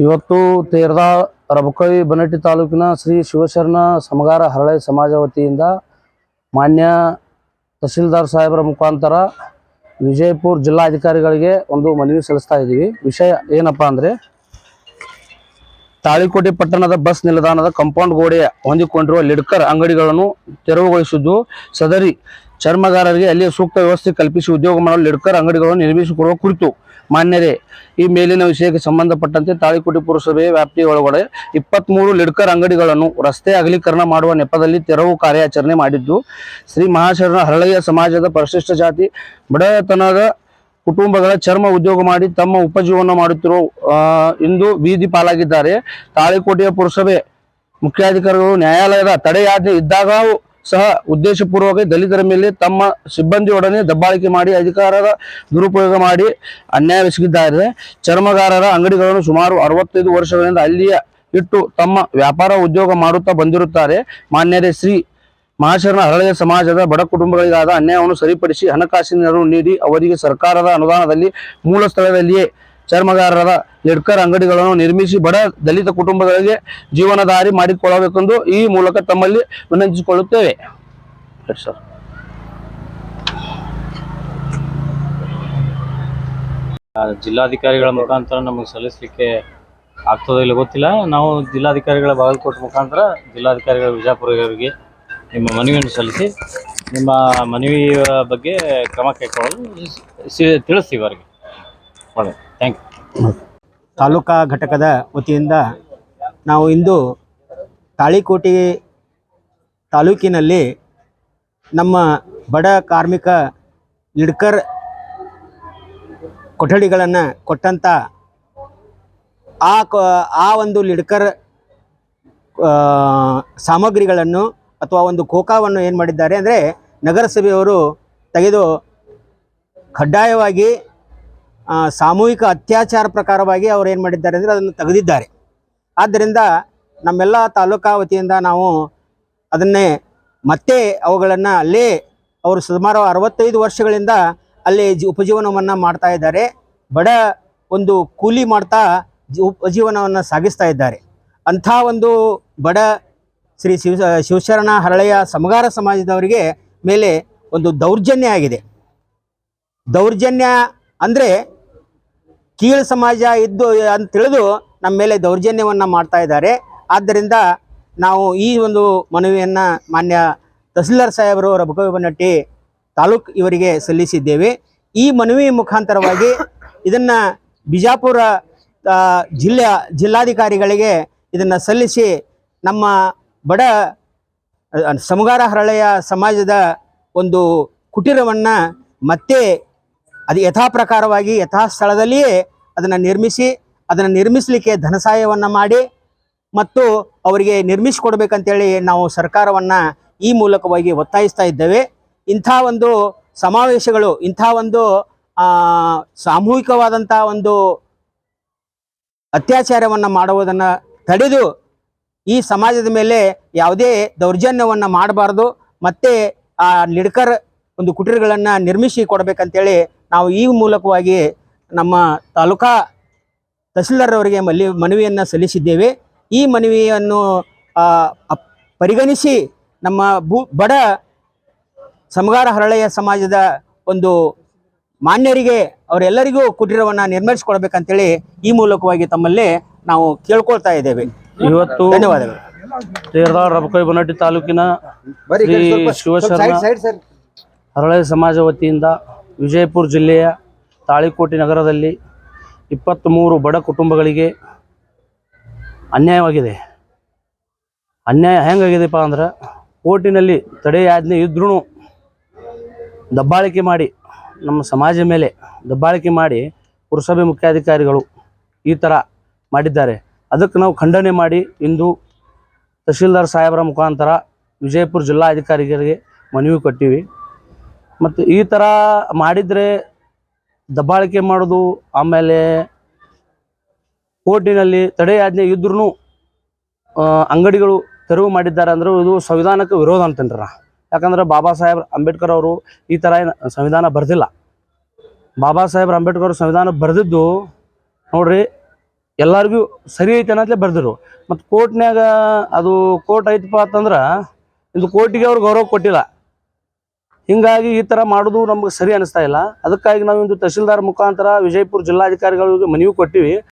ಇವತ್ತು ತೇರದ ರಬಕವಿ ಬನಟ್ಟಿ ತಾಲೂಕಿನ ಶ್ರೀ ಶಿವಶರಣ ಸಮಗಾರ ಹರಳೆ ಸಮಾಜ ವತಿಯಿಂದ ಮಾನ್ಯ ತಹಸೀಲ್ದಾರ್ ಸಾಹೇಬರ ಮುಖಾಂತರ ವಿಜಯಪುರ ಜಿಲ್ಲಾಧಿಕಾರಿಗಳಿಗೆ ಒಂದು ಮನವಿ ಸಲ್ಲಿಸ್ತಾ ಇದ್ದೀವಿ. ವಿಷಯ ಏನಪ್ಪಾ ಅಂದರೆ ತಾಳಿಕೋಟೆ ಪಟ್ಟಣದ ಬಸ್ ನಿಲ್ದಾಣದ ಕಾಂಪೌಂಡ್ ಗೋಡೆಯ ಹೊಂದಿಕೊಂಡಿರುವ ಲಿಡ್ಕರ್ ಅಂಗಡಿಗಳನ್ನು ತೆರವುಗೊಳಿಸಿದ್ದು, ಸದರಿ ಚರ್ಮಗಾರರಿಗೆ ಅಲ್ಲಿಯ ಸೂಕ್ತ ವ್ಯವಸ್ಥೆ ಕಲ್ಪಿಸಿ ಉದ್ಯೋಗ ಮಾಡಲು ಲಿಡ್ಕರ್ ಅಂಗಡಿಗಳನ್ನು ನಿರ್ಮಿಸಿಕೊಡುವ ಕುರಿತು ಮಾನ್ಯರೇ, ಈ ಮೇಲಿನ ವಿಷಯಕ್ಕೆ ಸಂಬಂಧಪಟ್ಟಂತೆ ತಾಳಿಕೋಟೆ ಪುರಸಭೆ ವ್ಯಾಪ್ತಿಯ ಒಳಗಡೆ ಲಿಡ್ಕರ್ ಅಂಗಡಿಗಳನ್ನು ರಸ್ತೆ ಅಗಲೀಕರಣ ಮಾಡುವ ನೆಪದಲ್ಲಿ ತೆರವು ಕಾರ್ಯಾಚರಣೆ ಮಾಡಿದ್ದು, ಶ್ರೀ ಮಹಾಶರಣ ಹರಳಯ್ಯ ಸಮಾಜದ ಪರಿಶಿಷ್ಟ ಜಾತಿ, ಬಡತನದ ಕುಟುಂಬಗಳ ಚರ್ಮ ಉದ್ಯೋಗ ಮಾಡಿ ತಮ್ಮ ಉಪಜೀವನ ಮಾಡುತ್ತಿರುವ ಇಂದು ಬೀದಿ ಪಾಲಾಗಿದ್ದಾರೆ. ತಾಳಿಕೋಟೆಯ ಪುರಸಭೆ ಮುಖ್ಯಾಧಿಕಾರಿಗಳು ನ್ಯಾಯಾಲಯದ ತಡೆಯಾಜ್ಞೆ ಇದ್ದಾಗಲೂ ಸಹ ಉದ್ದೇಶಪೂರ್ವಕ ದಲಿತರ ಮೇಲೆ ತಮ್ಮ ಸಿಬ್ಬಂದಿಯೊಡನೆ ದಬ್ಬಾಳಿಕೆ ಮಾಡಿ, ಅಧಿಕಾರದ ದುರುಪಯೋಗ ಮಾಡಿ ಅನ್ಯಾಯವೆಸಗಿದ್ದಾರೆ ಚರ್ಮಗಾರರ ಅಂಗಡಿಗಳನ್ನು ಸುಮಾರು ಅರವತ್ತೈದು ವರ್ಷಗಳಿಂದ ಅಲ್ಲಿಯ ಇಟ್ಟು ತಮ್ಮ ವ್ಯಾಪಾರ ಉದ್ಯೋಗ ಮಾಡುತ್ತಾ ಬಂದಿರುತ್ತಾರೆ. ಮಾನ್ಯರೇ, ಶ್ರೀ ಮಹಾಶರಣ ಹರಳೆಯ ಸಮಾಜದ ಬಡ ಕುಟುಂಬಗಳಿಗಾದ ಅನ್ಯಾಯವನ್ನು ಸರಿಪಡಿಸಿ ಹಣಕಾಸಿನ ನೆರವು ನೀಡಿ ಅವರಿಗೆ ಸರ್ಕಾರದ ಅನುದಾನದಲ್ಲಿ ಮೂಲ ಸ್ಥಳದಲ್ಲಿಯೇ ಚರ್ಮಗಾರರ ಲಿಡ್ಕರ್ ಅಂಗಡಿಗಳನ್ನು ನಿರ್ಮಿಸಿ ಬಡ ದಲಿತ ಕುಟುಂಬಗಳಿಗೆ ಜೀವನದಾರಿ ಮಾಡಿಕೊಳ್ಳಬೇಕೆಂದು ಈ ಮೂಲಕ ತಮ್ಮಲ್ಲಿ ವಿನಂತಿಸಿಕೊಳ್ಳುತ್ತೇವೆ. ಸರ್ ಜಿಲ್ಲಾಧಿಕಾರಿಗಳ ಮುಖಾಂತರ ನಮಗೆ ಸಲ್ಲಿಸಲಿಕ್ಕೆ ಆಗ್ತದೋ ಇಲ್ಲ ಗೊತ್ತಿಲ್ಲ. ನಾವು ಜಿಲ್ಲಾಧಿಕಾರಿಗಳ ಬಾಗಲಕೋಟೆ ಮುಖಾಂತರ ಜಿಲ್ಲಾಧಿಕಾರಿಗಳ ವಿಜಯಪುರವರಿಗೆ ನಿಮ್ಮ ಮನವಿಯನ್ನು ಸಲ್ಲಿಸಿ, ನಿಮ್ಮ ಮನವಿಯ ಬಗ್ಗೆ ಕ್ರಮ ಕೈಗೊಳ್ಳಲು ತಿಳಿಸ್ತೀವಿ ಅವರಿಗೆ. ಒಳ್ಳೆ. ಥ್ಯಾಂಕ್ ತಾಲೂಕಾ ಘಟಕದ ವತಿಯಿಂದ ನಾವು ಇಂದು ತಾಳಿಕೋಟೆ ತಾಲೂಕಿನಲ್ಲಿ ನಮ್ಮ ಬಡ ಕಾರ್ಮಿಕ ಲಿಡ್ಕರ್ ಕೊಠಡಿಗಳನ್ನು ಕೊಟ್ಟಂಥ ಆ ಆ ಒಂದು ಲಿಡ್ಕರ್ ಸಾಮಗ್ರಿಗಳನ್ನು ಅಥವಾ ಒಂದು ಕೋಕಾವನ್ನು ಏನು ಮಾಡಿದ್ದಾರೆ ಅಂದರೆ ನಗರಸಭೆಯವರು ತೆಗೆದು ಕಡ್ಡಾಯವಾಗಿ ಸಾಮೂಹಿಕ ಅತ್ಯಾಚಾರ ಪ್ರಕಾರವಾಗಿ ಅವ್ರು ಏನು ಮಾಡಿದ್ದಾರೆ ಅಂದರೆ ಅದನ್ನು ತೆಗೆದಿದ್ದಾರೆ. ಆದ್ದರಿಂದ ನಮ್ಮೆಲ್ಲ ತಾಲೂಕಾ ವತಿಯಿಂದ ನಾವು ಅದನ್ನೇ ಮತ್ತೆ ಅವುಗಳನ್ನು ಅಲ್ಲೇ ಅವರು ಸುಮಾರು ಅರವತ್ತೈದು ವರ್ಷಗಳಿಂದ ಅಲ್ಲಿ ಜಿ, ಉಪಜೀವನವನ್ನು ಮಾಡ್ತಾ ಇದ್ದಾರೆ. ಬಡ ಒಂದು ಕೂಲಿ ಮಾಡ್ತಾ ಉಪಜೀವನವನ್ನು ಸಾಗಿಸ್ತಾ ಇದ್ದಾರೆ. ಅಂಥ ಒಂದು ಬಡ ಶ್ರೀ ಶಿವ, ಶಿವಶರಣ ಹರಳೆಯ ಸಮಗಾರ ಸಮಾಜದವರಿಗೆ ಮೇಲೆ ಒಂದು ದೌರ್ಜನ್ಯ ಆಗಿದೆ. ದೌರ್ಜನ್ಯ ಅಂದರೆ ಕೀಳು ಸಮಾಜ ಇದ್ದು ಅಂತ ತಿಳಿದು ನಮ್ಮ ಮೇಲೆ ದೌರ್ಜನ್ಯವನ್ನು ಮಾಡ್ತಾ ಇದ್ದಾರೆ. ಆದ್ದರಿಂದ ನಾವು ಈ ಒಂದು ಮನವಿಯನ್ನು ಮಾನ್ಯ ತಹಸೀಲ್ದಾರ್ ಸಾಹೇಬರು ಬನ್ನಟ್ಟಿ ತಾಲೂಕ್ ಇವರಿಗೆ ಸಲ್ಲಿಸಿದ್ದೇವೆ. ಈ ಮನವಿ ಮುಖಾಂತರವಾಗಿ ಇದನ್ನು ಬಿಜಾಪುರ ಜಿಲ್ಲೆಯ ಜಿಲ್ಲಾಧಿಕಾರಿಗಳಿಗೆ ಇದನ್ನು ಸಲ್ಲಿಸಿ ನಮ್ಮ ಬಡ ಸಮಗಾರ ಹರಳೆಯ ಸಮಾಜದ ಒಂದು ಕುಟೀರವನ್ನು ಮತ್ತೆ ಅದು ಯಥಾ ಪ್ರಕಾರವಾಗಿ ಯಥಾ ಸ್ಥಳದಲ್ಲಿಯೇ ಅದನ್ನು ನಿರ್ಮಿಸಿ, ಅದನ್ನು ನಿರ್ಮಿಸಲಿಕ್ಕೆ ಧನ ಸಹಾಯವನ್ನು ಮಾಡಿ ಮತ್ತು ಅವರಿಗೆ ನಿರ್ಮಿಸಿಕೊಡ್ಬೇಕಂತೇಳಿ ನಾವು ಸರ್ಕಾರವನ್ನು ಈ ಮೂಲಕವಾಗಿ ಒತ್ತಾಯಿಸ್ತಾ ಇದ್ದೇವೆ. ಇಂಥ ಒಂದು ಸಮಾವೇಶಗಳು, ಇಂಥ ಒಂದು ಸಾಮೂಹಿಕವಾದಂಥ ಒಂದು ಅತ್ಯಾಚಾರವನ್ನು ಮಾಡುವುದನ್ನು ತಡೆದು ಈ ಸಮಾಜದ ಮೇಲೆ ಯಾವುದೇ ದೌರ್ಜನ್ಯವನ್ನು ಮಾಡಬಾರ್ದು. ಮತ್ತೆ ಆ ಲಿಡ್ಕರ್ ಒಂದು ಕುಟೀರಗಳನ್ನು ನಿರ್ಮಿಸಿ ಕೊಡಬೇಕಂತೇಳಿ ನಾವು ಈ ಮೂಲಕವಾಗಿ ನಮ್ಮ ತಾಲೂಕಾ ತಹಸೀಲ್ದಾರ್ ಅವರಿಗೆ ಮಲ್ಲಿ ಮನವಿಯನ್ನು ಸಲ್ಲಿಸಿದ್ದೇವೆ. ಈ ಮನವಿಯನ್ನು ಆ, ಪರಿಗಣಿಸಿ ನಮ್ಮ ಭೂ ಬಡ ಸಮಗಾರ ಹರಳೆಯ ಸಮಾಜದ ಒಂದು ಮಾನ್ಯರಿಗೆ ಅವರೆಲ್ಲರಿಗೂ ಕುಟೀರವನ್ನು ನಿರ್ಮಿಸಿಕೊಡ್ಬೇಕಂತೇಳಿ ಈ ಮೂಲಕವಾಗಿ ತಮ್ಮಲ್ಲಿ ನಾವು ಕೇಳ್ಕೊಳ್ತಾ ಇದ್ದೇವೆ. ಇವತ್ತು ಧನ್ಯವಾದಗಳು. ತೇರ್ದಾ ರಬಕವಿ ಬನಟ್ಟಿ ತಾಲೂಕಿನ ಶ್ರೀ ಶಿವಶರಣ ಹರಳೆ ಸಮಾಜ ವತಿಯಿಂದ ವಿಜಯಪುರ ಜಿಲ್ಲೆಯ ತಾಳಿಕೋಟೆ ನಗರದಲ್ಲಿ ಇಪ್ಪತ್ತ್ಮೂರು ಬಡ ಕುಟುಂಬಗಳಿಗೆ ಅನ್ಯಾಯವಾಗಿದೆ. ಅನ್ಯಾಯ ಹೆಂಗಾಗಿದೆಪ್ಪ ಅಂದ್ರೆ ಕೋರ್ಟಿನಲ್ಲಿ ತಡೆಯಾಜ್ಞೆ ಇದ್ರೂ ದಬ್ಬಾಳಿಕೆ ಮಾಡಿ, ನಮ್ಮ ಸಮಾಜ ಮೇಲೆ ದಬ್ಬಾಳಿಕೆ ಮಾಡಿ ಪುರಸಭೆ ಮುಖ್ಯಾಧಿಕಾರಿಗಳು ಈ ಥರ ಮಾಡಿದ್ದಾರೆ. ಅದಕ್ಕೆ ನಾವು ಖಂಡನೆ ಮಾಡಿ ಇಂದು ತಹಶೀಲ್ದಾರ್ ಸಾಹೇಬರ ಮುಖಾಂತರ ವಿಜಯಪುರ ಜಿಲ್ಲಾಧಿಕಾರಿಗಳಿಗೆ ಮನವಿ ಕೊಟ್ಟಿವಿ. ಮತ್ತು ಈ ಥರ ಮಾಡಿದರೆ ದಬ್ಬಾಳಿಕೆ ಮಾಡೋದು, ಆಮೇಲೆ ಕೋರ್ಟಿನಲ್ಲಿ ತಡೆಯಾಜ್ಞೆ ಇದ್ರೂ ಅಂಗಡಿಗಳು ತೆರವು ಮಾಡಿದ್ದಾರೆ ಅಂದ್ರೆ ಇದು ಸಂವಿಧಾನಕ್ಕೆ ವಿರೋಧ ಅಂತೇನ್ರಿ. ನಾ ಯಾಕಂದ್ರೆ ಬಾಬಾ ಸಾಹೇಬ್ ಅಂಬೇಡ್ಕರ್ ಅವರು ಈ ಥರ ಸಂವಿಧಾನ ಬರೆದಿಲ್ಲ. ಬಾಬಾ ಸಾಹೇಬ್ ಅಂಬೇಡ್ಕರ್ ಅವರು ಸಂವಿಧಾನ ಬರೆದಿದ್ದು ನೋಡ್ರಿ ಎಲ್ಲರಿಗೂ ಸರಿ ಐತೆ ಅನ್ನೋದೇ ಬರೆದಿರು. ಮತ್ತು ಕೋರ್ಟ್ನಾಗ ಅದು ಕೋರ್ಟ್ ಐತಪ್ಪ ಅಂತಂದ್ರೆ, ಇದು ಕೋರ್ಟಿಗೆ ಅವ್ರು ಗೌರವ ಕೊಟ್ಟಿಲ್ಲ. ಹಿಂಗಾಗಿ ಈ ಥರ ಮಾಡೋದು ನಮ್ಗೆ ಸರಿ ಅನಿಸ್ತಾ ಇಲ್ಲ. ಅದಕ್ಕಾಗಿ ನಾವು ಇಂದು ತಹಶೀಲ್ದಾರ್ ಮುಖಾಂತರ ವಿಜಯಪುರ ಜಿಲ್ಲಾಧಿಕಾರಿಗಳಿಗೆ ಮನವಿ ಕೊಟ್ಟಿವಿ.